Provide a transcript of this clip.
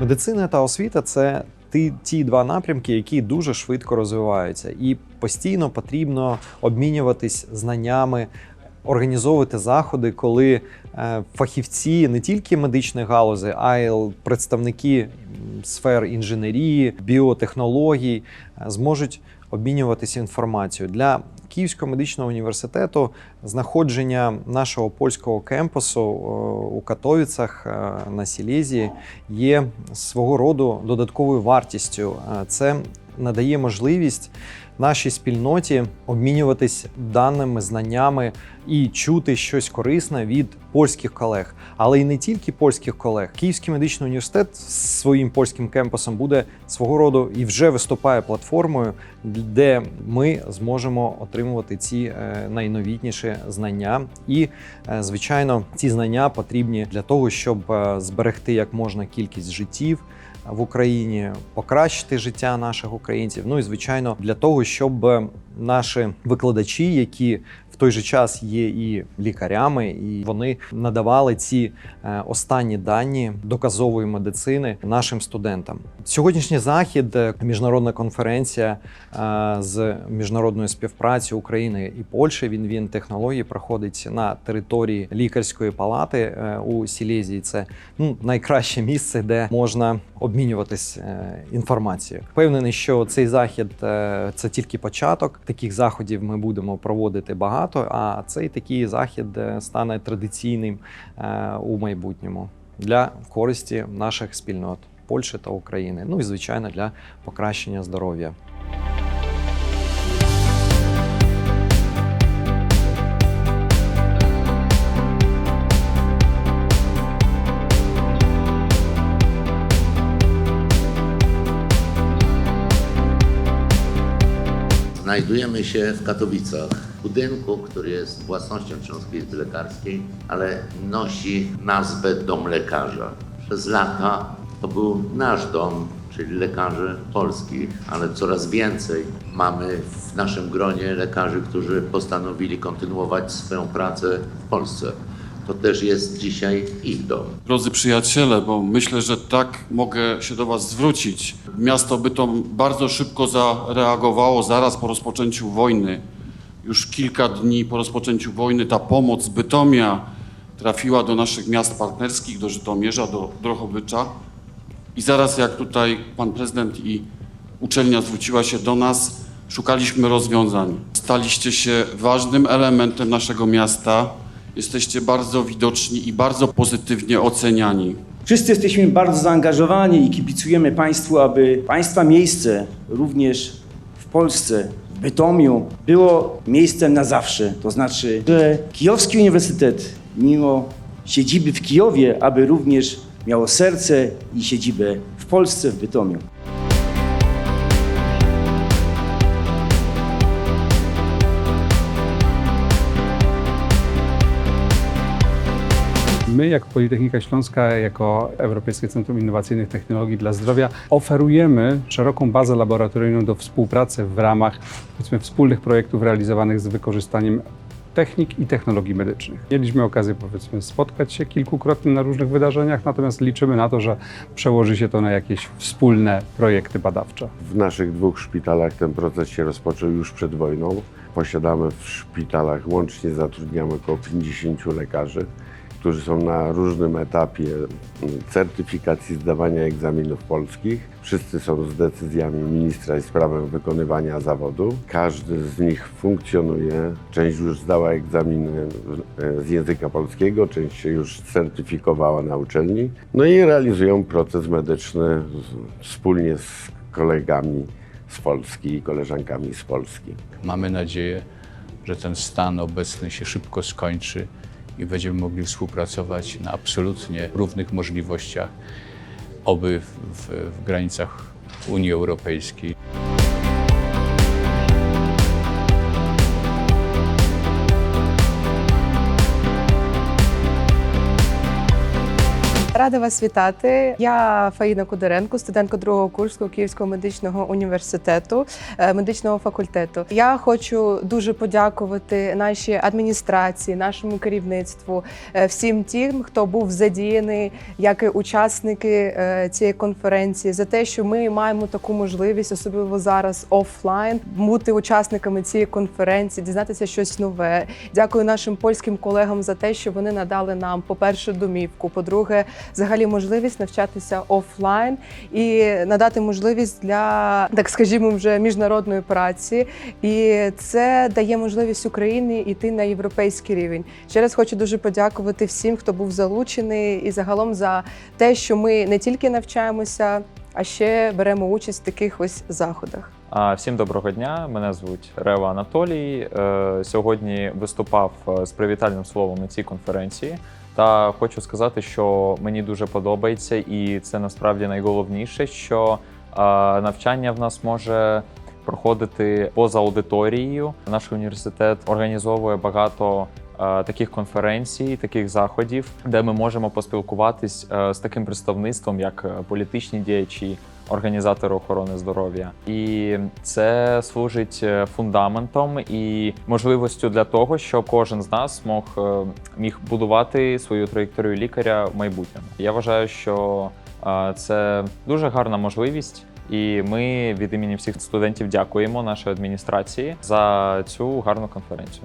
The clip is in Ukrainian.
Медицина та освіта це ті, ті два напрямки, які дуже швидко розвиваються, і постійно потрібно обмінюватись знаннями, організовувати заходи, коли е, фахівці не тільки медичної галузи, а й представники сфер інженерії, біотехнологій е, зможуть обмінюватися інформацією. Для Київського медичного університету. Знаходження нашого польського кемпусу е, у Катовіцях е, на Сілезії є свого роду додатковою вартістю. Е, Це надає можливість нашій спільноті обмінюватись даними, знаннями і чути щось корисне від польських колег, але й не тільки польських колег. Київський медичний університет своїм польським кемпусом буде свого роду і вже виступає платформою, де ми зможемо отримувати ці е, найновітніші знання. І, е, звичайно, ці знання потрібні для того, щоб е, зберегти як можна кількість життів в Україні, покращити життя наших українців. Ну і звичайно, для того, щоб е, наші викладачі, які той же час є і лікарями, і вони надавали ці е, останні дані доказової медицини нашим студентам. Сьогоднішній захід, е, міжнародна конференція е, з міжнародної співпраці України і Польщі. Він він технології проходить на території лікарської палати у Сілезії. Це ну найкраще місце, де можна обмінюватись інформацією. Впевнений, що цей захід це тільки початок. Таких заходів ми будемо проводити багато. А цей такий захід стане традиційним е, у майбутньому для користі наших спільнот Польщі та України. Ну і звичайно для покращення здоров'я. Znajdujemy się w Katowicach, budynku, który jest własnością Śląskiej Izby Lekarskiej, ale nosi nazwę Dom Lekarza. Przez lata to był nasz dom, czyli lekarzy polskich, ale coraz więcej mamy w naszym gronie lekarzy, którzy postanowili kontynuować swoją pracę w Polsce. To też jest dzisiaj ich dom. Drodzy przyjaciele, bo myślę, że tak mogę się do Was zwrócić. Miasto Bytom bardzo szybko zareagowało zaraz po rozpoczęciu wojny. Już kilka dni po rozpoczęciu wojny ta pomoc z Bytomia trafiła do naszych miast partnerskich, do Żytomierza, do Drohobycza. I zaraz jak tutaj pan prezydent i uczelnia zwróciła się do nas, szukaliśmy rozwiązań. Staliście się ważnym elementem naszego miasta. Jesteście bardzo widoczni i bardzo pozytywnie oceniani. Wszyscy jesteśmy bardzo zaangażowani i kibicujemy Państwu, aby Państwa miejsce również w Polsce, Bytomiu, było miejscem na zawsze. To znaczy, że Kijowski Uniwersytet, mimo siedziby w Kijowie, aby również miało serce i siedzibę w Polsce, w Bytomiu. My, jako Politechnika Śląska, jako Europejskie Centrum Innowacyjnych Technologii dla Zdrowia, oferujemy szeroką bazę laboratoryjną do współpracy w ramach powiedzmy, wspólnych projektów realizowanych z wykorzystaniem technik i technologii medycznych. Mieliśmy okazję powiedzmy spotkać się kilkukrotnie na różnych wydarzeniach, natomiast liczymy na to, że przełoży się to na jakieś wspólne projekty badawcze. W naszych dwóch szpitalach ten proces się rozpoczął już przed wojną. Posiadamy w szpitalach łącznie zatrudniamy około 50 lekarzy, którzy są na różnym etapie certyfikacji zdawania egzaminów polskich. Wszyscy są z decyzjami ministra i z prawem wykonywania zawodu. Każdy z nich funkcjonuje. Część już zdała egzaminy z języka polskiego, część się już certyfikowała na uczelni. No i realizują proces medyczny wspólnie z kolegami z Polski i koleżankami z Polski. Mamy nadzieję, że ten stan obecny się szybko skończy i będziemy mogli współpracować na absolutnie równych możliwościach, oby w, w, granicach Unii Europejskiej. Рада вас вітати. Я Фаїна Кудеренко, студентка другого курсу Київського медичного університету, е, медичного факультету. Я хочу дуже подякувати нашій адміністрації, нашому керівництву, е, всім тим, хто був задіяний як і учасники е, цієї конференції, за те, що ми маємо таку можливість, особливо зараз офлайн, бути учасниками цієї конференції, дізнатися щось нове. Дякую нашим польським колегам за те, що вони надали нам, по-перше, домівку, по-друге, взагалі можливість навчатися офлайн і надати можливість для, так скажімо, вже міжнародної праці. І це дає можливість Україні йти на європейський рівень. Ще раз хочу дуже подякувати всім, хто був залучений, і загалом за те, що ми не тільки навчаємося, а ще беремо участь в таких ось заходах. Всім доброго дня. Мене звуть Рева Анатолій. Е, Сьогодні виступав е, з привітальним словом на цій конференції. Та хочу сказати, що мені дуже подобається, і це насправді найголовніше, що навчання в нас може проходити поза аудиторією. Наш університет організовує багато таких конференцій, таких заходів, де ми можемо поспілкуватись е, з таким представництвом, як е, політичні діячі, організатори охорони здоров'я, і це служить е, фундаментом і можливістю для того, щоб кожен з нас мог е, міг будувати свою траєкторію лікаря в майбутньому. Я вважаю, що е, це дуже гарна можливість. І ми від імені всіх студентів дякуємо нашій адміністрації за цю гарну конференцію.